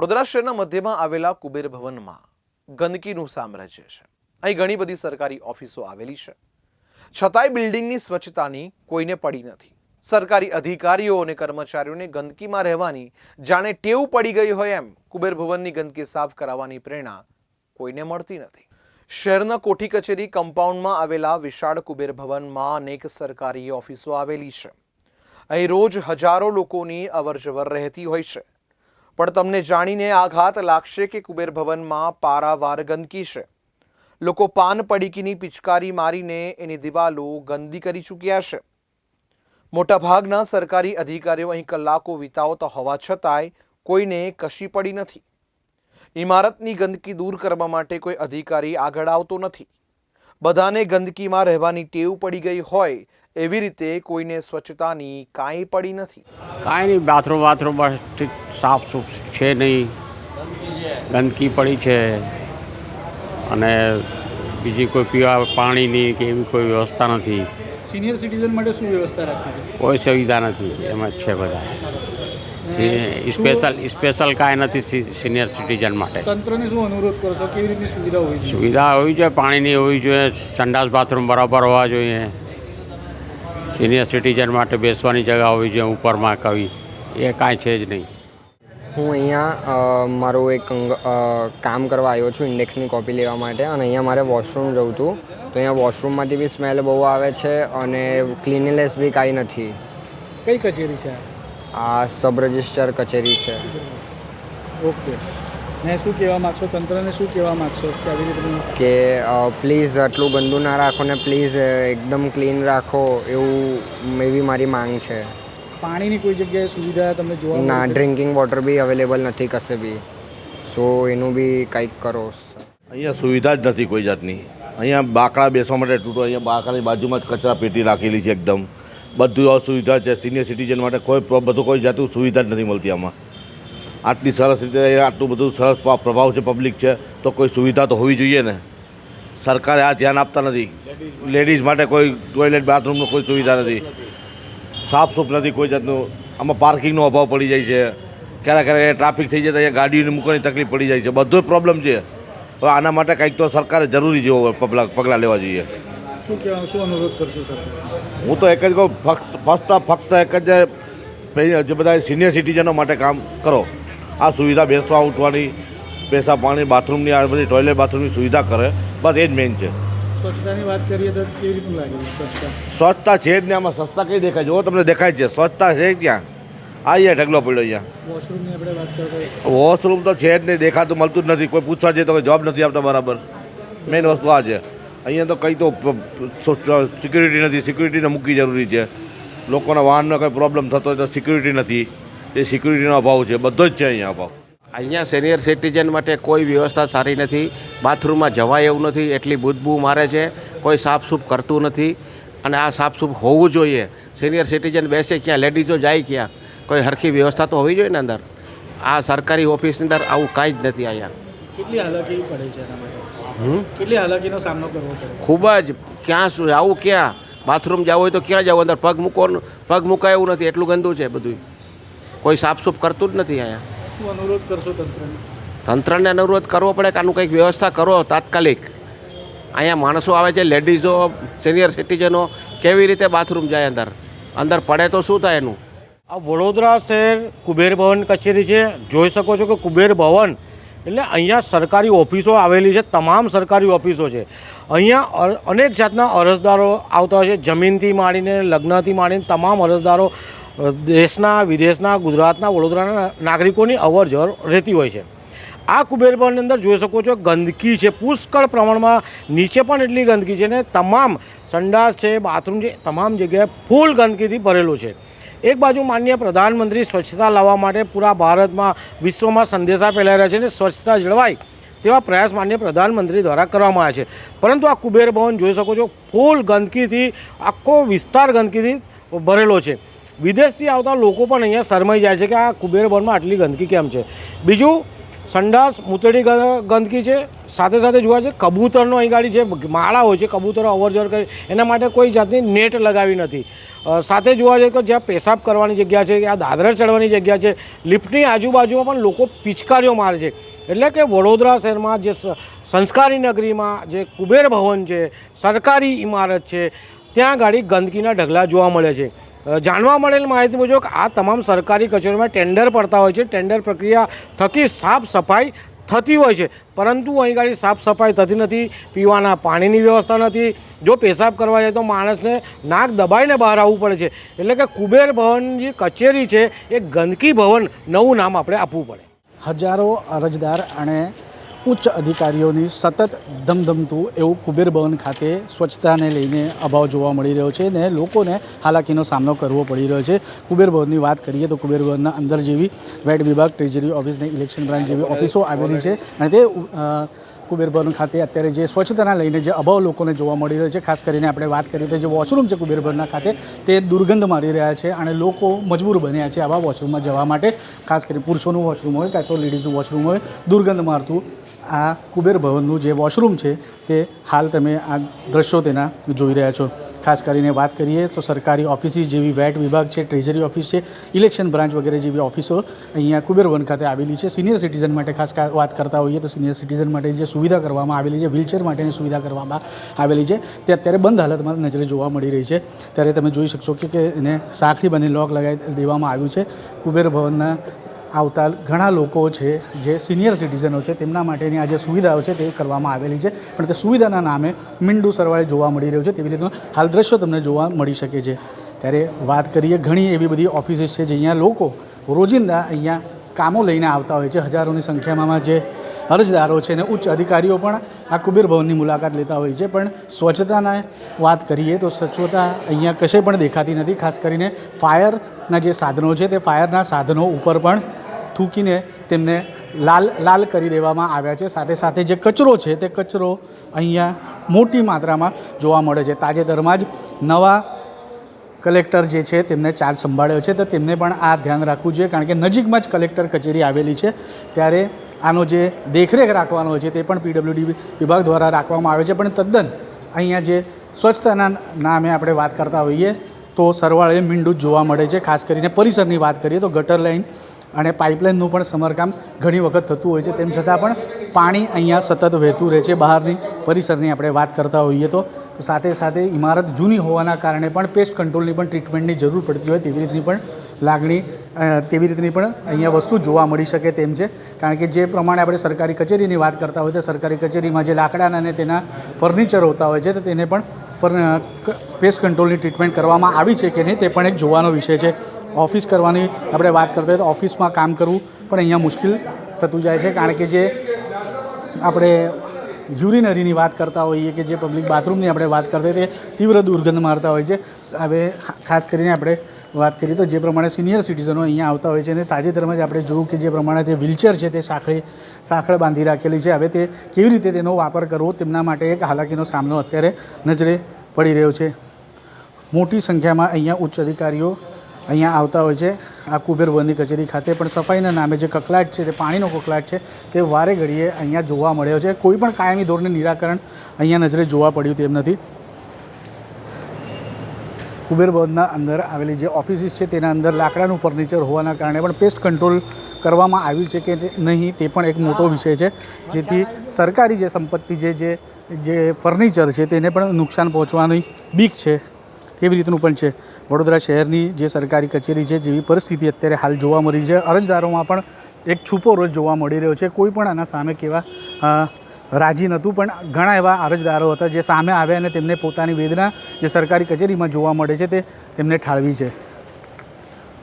વડોદરા શહેરના મધ્યમાં આવેલા કુબેર ભવનમાં ગંદકીનું સામ્રાજ્ય છે. અહીં ઘણી બધી સરકારી ઓફિસો આવેલી છે. છતાંય બિલ્ડિંગની સ્વચ્છતાની કોઈને પડી નથી. સરકારી અધિકારીઓ અને કર્મચારીઓને ગંદકીમાં રહેવાની જાણે ટેવ પડી ગઈ હોય એમ કુબેર ભવનની ગંદકી સાફ કરાવવાની પ્રેરણા કોઈને મળતી નથી. શહેરના કોઠી કચેરી કમ્પાઉન્ડમાં આવેલા વિશાળ કુબેર ભવનમાં અનેક સરકારી ઓફિસો આવેલી છે. અહીં રોજ હજારો લોકોની અવરજવર રહેતી હોય છે. પણ તમને જાણીને આઘાત લાગશે કે કુબેર ભવનમાં પારાવાર ગંદકી છે. લોકો પાન પડીકીની પિચકારી મારીને એની દિવાલો ગંદી કરી ચૂક્યા છે. મોટાભાગના સરકારી અધિકારીઓ અહીં કલાકો વિતાવતા હોવા છતાંય કોઈને કશી પડી નથી. ઇમારતની ગંદકી દૂર કરવા માટે કોઈ અધિકારી આગળ આવતો નથી. બધાને ગંદકીમાં રહેવાની ટેવ પડી ગઈ હોય એવી રીતે કોઈને સ્વચ્છતાની કાંઈ પડી નથી. કાંઈ નહીં બાથરૂમ બાથરૂમ સાફ સૂફ છે નહીં. ગંદકી પડી છે. અને બીજી કોઈ પીવા પાણીની કે એવી કોઈ વ્યવસ્થા નથી. સિનિયર સિટીઝન માટે શું વ્યવસ્થા રાખી કોઈ સુવિધા નથી. એમ જ છે બધા. સ્પેશિયલ સ્પેશિયલ કાંઈ નથી સિનિયર સિટીઝન માટે. તંત્રને શું અનુરોધ કરશો કેવી રીતની સુવિધા હોવી જોઈએ? સુવિધા હોવી જોઈએ પાણીની હોવી જોઈએ સંડાસ બાથરૂમ બરાબર હોવા જોઈએ. સિનિયર સિટીઝન માટે બેસવાની જગા હોવી જોઈએ ઉપરમાં કવી એ કાંઈ છે જ નહીં. હું અહીંયા મારું એક કામ કરવા આવ્યો છું ઇન્ડેક્સની કોપી લેવા માટે અને અહીંયા મારે વોશરૂમ જવું હતું. તો અહીંયા વોશરૂમમાંથી બી સ્મેલ બહુ આવે છે અને ક્લિનીનેસ બી કાંઈ નથી. કઈ કચેરી છે આ સબ રજિસ્ટર કચેરી છે. ઓકે. ને શું કહેવા માગશો? તંત્રને શું કહેવા માગશો? કે આવી રીતનું? કે પ્લીઝ આટલું ગંદુ ના રાખો ને પ્લીઝ એકદમ ક્લીન રાખો એવું એવી મારી માંગ છે. પાણીની કોઈ જગ્યાએ સુવિધા તમને જોવા ના ડ્રિંકિંગ વોટર બી અવેલેબલ નથી કશે બી. સો એનું બી કંઈક કરો અહીંયા સુવિધા જ નથી કોઈ જાતની. અહીંયા બાકડા બેસવા માટે તૂટો અહીંયા બાકડાની બાજુમાં જ કચરા પેટી રાખેલી છે એકદમ. બધું અસુવિધા છે. સિનિયર સિટીઝન માટે કોઈ બધું કોઈ જાતનું સુવિધા જ નથી મળતી આમાં. આટલી સરસ રીતે આટલું બધું સરસ પ્રભાવ છે પબ્લિક છે, તો કોઈ સુવિધા તો હોવી જોઈએ ને? સરકારે આ ધ્યાન આપતા નથી. લેડીઝ માટે કોઈ ટોયલેટ બાથરૂમનું કોઈ સુવિધા નથી. સાફ સૂફ નથી કોઈ જાતનું. આમાં પાર્કિંગનો અભાવ પડી જાય છે. ક્યારેક ક્યારેક ટ્રાફિક થઈ જાય તો અહીંયા ગાડીઓને મૂકવાની તકલીફ પડી જાય છે. બધો પ્રોબ્લેમ છે. હવે આના માટે કંઈક તો સરકારે જરૂરી જેવો પગલાં પગલાં લેવા જોઈએ. શું કહેવા શું અનુરોધ કરશો સર? હું તો એક જ કહું ફક્ત ફક્ત ફક્ત એક જ જે બધા સિનિયર સિટીઝનો માટે કામ કરો. આ સુવિધા બેસવા ઉઠવાની પેશાબ પાણી બાથરૂમની આ બધી ટોયલેટ બાથરૂમની સુવિધા કરે. બસ એ જ મેઇન છે. સ્વચ્છતાની વાત કરીએ તો કેવી રીતનું લાગે સ્વચ્છતા? સ્વચ્છતા છે જ ને આમાં સસ્તા કઈ દેખાય? જો તમને દેખાય છે. સ્વચ્છતા છે ત્યાં આ અહીંયા ઢગલો પડ્યો અહીંયા. વોશરૂમની આપણે વાત કરતા વોશરૂમ તો છે જ નહીં દેખાતું મળતું જ નથી. કોઈ પૂછવા જઈએ તો કોઈ જવાબ નથી આપતા બરાબર. મેઇન વસ્તુ આ છે. અહીંયા તો કંઈ તો સિક્યુરિટી નથી. સિક્યુરિટીને મૂકી જરૂરી છે. લોકોના વાહનનો કંઈ પ્રોબ્લેમ થતો હોય તો સિક્યુરિટી નથી. એ સિક્યુરિટીનો અભાવ છે. બધો જ છે અહીંયા અભાવ. અહીંયા સિનિયર સિટીઝન માટે કોઈ વ્યવસ્થા સારી નથી. બાથરૂમમાં જવાય એવું નથી. એટલી બુદબુ મારે છે. કોઈ સાફસૂફ કરતું નથી. અને આ સાફસૂફ હોવું જોઈએ. સિનિયર સિટીઝન બેસે ક્યાં? લેડીઝો જાય ક્યાં? કોઈ હરખી વ્યવસ્થા તો હોવી જોઈએ ને અંદર? આ સરકારી ઓફિસની અંદર આવું કાંઈ જ નથી અહીંયા. કેટલી હાલાકી પડે છે એના માટે? કેટલી હાલાકીનો સામનો કરવો પડે? ખૂબ જ. ક્યાં શું આવું ક્યાં? બાથરૂમ જવું હોય તો ક્યાં જવું? અંદર પગ મૂકો પગ મૂકાય એવું નથી. એટલું ગંદુ છે બધું. કોઈ સાફસૂફ કરતું જ નથી અહીંયા. શું અનુરોધ કરશો તંત્રને? તંત્રને અનુરોધ કરવો પડે કે આનું કંઈક વ્યવસ્થા કરો તાત્કાલિક. અહીંયા માણસો આવે છે લેડીઝો સિનિયર સિટીઝનો કેવી રીતે બાથરૂમ જાય અંદર? અંદર પડે તો શું થાય એનું? આ વડોદરા શહેર કુબેર ભવન કચેરી છે. જોઈ શકો છો કે કુબેર ભવન એટલે અહીંયા સરકારી ઓફિસો આવેલી છે, તમામ સરકારી ઓફિસો છે. અહીંયા અનેક જાતના અરજદારો આવતા હોય છે, જમીનથી માંડીને, લગ્નથી માંડીને તમામ અરજદારો દેશના, વિદેશના, ગુજરાતના, વડોદરાના નાગરિકોની અવરજવર રહેતી હોય છે. આ કુબેર અંદર જોઈ શકો છો, ગંદકી છે, પુષ્કળ પ્રમાણમાં નીચે પણ એટલી ગંદકી છે ને, તમામ સંડાસ છે, બાથરૂમ છે, તમામ જગ્યાએ ફૂલ ગંદકીથી ભરેલું છે. એક બાજુ માન્ય પ્રધાનમંત્રી સ્વચ્છતા લાવવા માટે પૂરા ભારતમાં વિશ્વમાં સંદેશા ફેલાઈ રહ્યા છે ને સ્વચ્છતા જળવાય તેવા પ્રયાસ માન્ય પ્રધાનમંત્રી દ્વારા કરવામાં આવ્યા છે. પરંતુ આ કુબેર ભવન જોઈ શકો છો, ફૂલ ગંદકીથી, આખો વિસ્તાર ગંદકીથી ભરેલો છે. વિદેશથી આવતા લોકો પણ અહીંયા શરમાઈ જાય છે કે આ કુબેર ભવનમાં આટલી ગંદકી કેમ છે? બીજું, સંડાસ મૂતળી ગંદકી છે. સાથે સાથે જોવા છે કબૂતરનો અહીં ગાડી જે માળા હોય છે, કબૂતરો અવર જવર કરે, એના માટે કોઈ જાતની નેટ લગાવી નથી. સાથે જોવા જઈએ તો જ્યાં પેશાબ કરવાની જગ્યા છે, આ દાદરા ચડવાની જગ્યા છે, લિફ્ટની આજુબાજુમાં પણ લોકો પિચકારીઓ મારે છે. એટલે કે વડોદરા શહેરમાં જે સંસ્કારી નગરીમાં જે કુબેર ભવન છે, સરકારી ઇમારત છે, ત્યાં ગાડી ગંદકીના ઢગલા જોવા મળે છે. જાણવા મળેલ માહિતી મુજબ આ તમામ સરકારી કચેરીમાં ટેન્ડર પડતા હોય છે. ટેન્ડર પ્રક્રિયા થકી સાફ સફાઈ થતી હોય છે. પરંતુ અહીં ગાડી સાફ સફાઈ થતી નથી, પીવાના પાણીની વ્યવસ્થા નથી. જો પેશાબ કરવા જાય તો માણસને નાક દબાઈને બહાર આવવું પડે છે. એટલે કે કુબેર ભવન જે કચેરી છે એ ગંદકી ભવન, નવું નામ આપણે આપવું પડે. હજારો અરજદાર અને ઉચ્ચ અધિકારીઓની સતત ધમધમતું એવું કુબેર ભવન ખાતે સ્વચ્છતાને લઈને અભાવ જોવા મળી રહ્યો છે ને લોકોને હાલાકીનો સામનો કરવો પડી રહ્યો છે. કુબેર ભવનની વાત કરીએ તો કુબેર ભવનના અંદર જેવી વેટ વિભાગ ટ્રેજરી ઓફિસ ને ઇલેક્શન બ્રાન્ચ જેવી ઓફિસો આવેલી છે અને તે અ, કુબેર ભવન ખાતે અત્યારે જે સ્વચ્છતાના લઈને જે અભાવ લોકોને જોવા મળી રહ્યો છે ખાસ કરીને આપણે વાત કરીએ તો જે વોશરૂમ છે કુબેર ભવનના ખાતે તે દુર્ગંધ મારી રહ્યા છે અને લોકો મજબૂર બન્યા છે આવા વોશરૂમમાં જવા માટે. ખાસ કરીને પુરુષોનું વોશરૂમ હોય કાં તો લેડીઝનું વોશરૂમ હોય દુર્ગંધ મારતું આ કુબેર ભવનનું જે વોશરૂમ છે તે હાલ તમે આ દ્રશ્યો તેના જોઈ રહ્યા છો. ખાસ કરીને વાત કરીએ તો સરકારી ઓફિસીસ જેવી વેટ વિભાગ છે, ટ્રેઝરી ઓફિસ છે, ઇલેક્શન બ્રાન્ચ વગેરે જેવી ઓફિસો અહીંયા કુબેર વન ખાતે આવેલી છે. સિનિયર સિટીઝન માટે ખાસ વાત કરતા હોઈએ તો સિનિયર સિટીઝન માટે જે સુવિધા કરવામાં આવેલી છે, વ્હીલચેર માટેની સુવિધા કરવામાં આવેલી છે. તે અત્યારે બંધ હાલતમાં નજરે જોવા મળી રહી છે. ત્યારે તમે જોઈ શકશો કે કે એને સાખથી બની લોક લગાવી દેવામાં આવ્યું છે. કુબેર ભવનના આવતા ઘણા લોકો છે જે સિનિયર સિટીઝનો છે, તેમના માટેની આ જે સુવિધાઓ છે તે કરવામાં આવેલી છે. પણ તે સુવિધાના નામે મીંડું સરવાળે જોવા મળી રહ્યું છે. તેવી રીતનું હાલ દ્રશ્યો તમને જોવા મળી શકે છે. ત્યારે વાત કરીએ ઘણી એવી બધી ઓફિસીસ છે, જે અહીંયા લોકો રોજિંદા અહીંયા કામો લઈને આવતા હોય છે. હજારોની સંખ્યામાં જે અરજદારો છે અને ઉચ્ચ અધિકારીઓ પણ આ કુબેર ભવનની મુલાકાત લેતા હોય છે. પણ સ્વચ્છતાના વાત કરીએ તો સ્વચ્છતા અહીંયા કશે પણ દેખાતી નથી. ખાસ કરીને ફાયરના જે સાધનો છે તે ફાયરના સાધનો ઉપર પણ થૂકીને તેમને લાલ લાલ કરી દેવામાં આવ્યા છે. સાથે સાથે જે કચરો છે તે કચરો અહીંયા મોટી માત્રામાં જોવા મળે છે. તાજેતરમાં જ નવા કલેક્ટર જે છે તેમને ચાર્જ સંભાળ્યો છે. તો તેમને પણ આ ધ્યાન રાખવું જોઈએ, કારણ કે નજીકમાં જ કલેક્ટર કચેરી આવેલી છે. ત્યારે આનો જે દેખરેખ રાખવાનો હોય છે તે પણ પીડબ્લ્યુડી વિભાગ દ્વારા રાખવામાં આવે છે. પણ તદ્દન અહીંયા જે સ્વચ્છતાના નામે આપણે વાત કરતા હોઈએ, તો સરવાળે મીંડું જોવા મળે છે. ખાસ કરીને પરિસરની વાત કરીએ તો ગટર લાઇન અને પાઇપલાઇનનું પણ સમારકામ ઘણી વખત થતું હોય છે. તેમ છતાં પણ પાણી અહીંયા સતત વહેતું રહે છે. બહારની પરિસરની આપણે વાત કરતા હોઈએ તો. સાથે સાથે ઇમારત જૂની હોવાના કારણે પણ પેસ્ટ કંટ્રોલની પણ ટ્રીટમેન્ટની જરૂર પડતી હોય તેવી રીતની પણ લાગણી તેવી રીતની પણ અહીંયા વસ્તુ જોવા મળી શકે તેમ છે. કારણ કે જે પ્રમાણે આપણે સરકારી કચેરીની વાત કરતા હોય તો સરકારી કચેરીમાં જે લાકડાના અને તેના ફર્નિચર હોતા હોય છે, તો તેને પણ પેસ્ટ કંટ્રોલની ટ્રીટમેન્ટ કરવામાં આવી છે કે નહીં તે પણ એક જોવાનો વિષય છે. ઓફિસ કરવાની આપણે વાત કરતા હોય તો ઓફિસમાં કામ કરવું પણ અહીંયા મુશ્કેલ થતું જાય છે. કારણ કે જે આપણે યુરિનરીની વાત કરતા હોઈએ કે જે પબ્લિક બાથરૂમની આપણે વાત કરતા હોઈએ તે તીવ્ર દુર્ગંધ મારતા હોય છે. હવે ખાસ કરીને આપણે વાત કરીએ તો જે પ્રમાણે સિનિયર સિટીઝનો અહીંયા આવતા હોય છે અને તાજેતરમાં જ આપણે જોયું કે જે પ્રમાણે તે વ્હીલચેર છે તે સાંકળે, સાંકળ બાંધી રાખેલી છે. હવે તે કેવી રીતે તેનો વાપર કરવો તેમના માટે એક હાલાકીનો સામનો અત્યારે નજરે પડી રહ્યો છે. મોટી સંખ્યામાં અહીંયા ઉચ્ચ અધિકારીઓ અહીંયા આવતા હોય છે. આ કુબેર કચેરી ખાતે પણ સફાઈના નામે જે કકલાટ છે તે પાણીનો કકલાટ છે, તે વારે ઘડીએ અહીંયા જોવા મળ્યો છે. કોઈ પણ કાયમી ધોરણે નિરાકરણ અહીંયા નજરે જોવા પડ્યું તેમ નથી. કુબેર ભવનના અંદર આવેલી જે ઓફિસીસ છે, તેના અંદર લાકડાનું ફર્નિચર હોવાના કારણે પણ પેસ્ટ કંટ્રોલ કરવામાં આવ્યું છે કે નહીં તે પણ એક મોટો વિષય છે, જેથી સરકારી જે સંપત્તિ જે જે ફર્નિચર છે, તેને પણ નુકસાન પહોંચવાની બીક છે. કેવી રીતનું પણ છે? વડોદરા શહેરની જે સરકારી કચેરી છે, જેવી પરિસ્થિતિ અત્યારે હાલ જોવા મળી છે. અરજદારોમાં પણ એક છૂપો રોજ જોવા મળી રહ્યો છે. કોઈ પણ આના સામે કેવા રાજી નહોતું, પણ ઘણા એવા અરજદારો હતા જે સામે આવ્યા અને તેમને પોતાની વેદના જે સરકારી કચેરીમાં જોવા મળે છે તે તેમને ઠાળવી છે.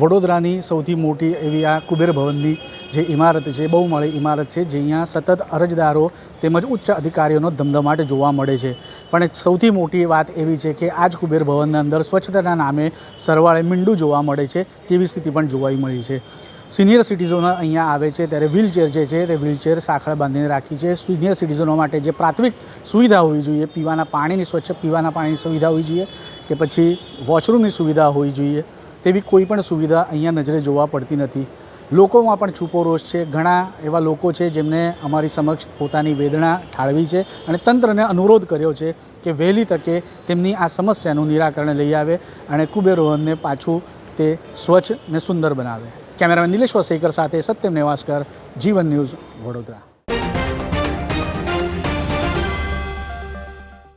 વડોદરાની સૌથી મોટી એવી આ કુબેર ભવનની જે ઇમારત છે બહુમાળી ઇમારત છે, જે અહીંયા સતત અરજદારો તેમજ ઉચ્ચ અધિકારીઓનો ધમધમાટ જોવા મળે છે. પણ સૌથી મોટી વાત એવી છે કે આ જ કુબેર ભવનના અંદર સ્વચ્છતાના નામે સરવાળે મીંડું જોવા મળે છે, તેવી સ્થિતિ પણ જોવાઈ મળી છે. સિનિયર સિટીઝનો અહીંયા આવે છે, ત્યારે વ્હીલચેર જે છે, તે વ્હીલચેર સાંકળ બાંધીને રાખી છે. સિનિયર સિટીઝનો માટે જે પ્રાથમિક સુવિધા હોવી જોઈએ, પીવાના પાણીની સ્વચ્છ પીવાના પાણીની સુવિધા હોવી જોઈએ, કે પછી વોશરૂમની સુવિધા હોવી જોઈએ. તેવી કોઈ પણ સુવિધા અહીંયા નજરે જોવા પડતી નથી. લોકોમાં પણ છૂપો રોષ છે. ઘણા એવા લોકો છે જેમને અમારી સમક્ષ પોતાની વેદના ઠાળવી છે અને તંત્રને અનુરોધ કર્યો છે કે વહેલી તકે તેમની આ સમસ્યાનું નિરાકરણ લઈ આવે અને કુબેરોહનને પાછું તે સ્વચ્છ ને સુંદર બનાવે. કેમેરામેન નિલેશ વસઈકર સાથે સત્યમ નેવાસકર, જીવન ન્યૂઝ વડોદરા.